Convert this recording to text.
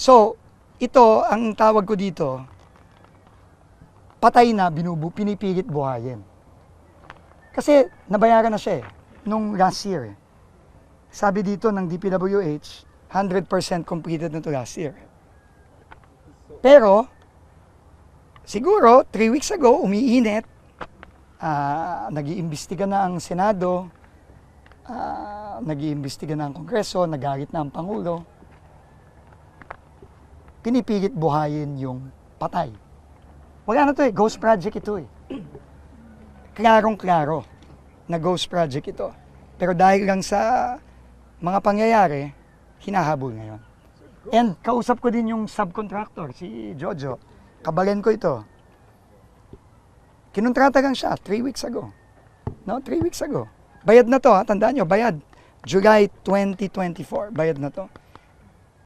So, ito, ang tawag ko dito, patay na, binubu, pinipilit buhayin. Kasi nabayaran na siya eh, nung last year. eh. Sabi dito ng DPWH, 100% completed na to last year. Pero, siguro, three weeks ago, umiinit, ah nag-iimbestiga na ang Senado, ah nag-iimbestiga na ang Kongreso, nagalit na ang Pangulo. Pinipilit buhayin yung patay. Wala na to eh, ghost project ito eh. Klarong-klaro na ghost project ito. Pero dahil lang sa mga pangyayari, hinahabol ngayon. And kausap ko din yung subcontractor, si Jojo. Kabalen ko ito. Kinontrata lang siya, three weeks ago. No, three weeks ago. Bayad na to, ha? tandaan nyo, bayad. July 2024, bayad na to.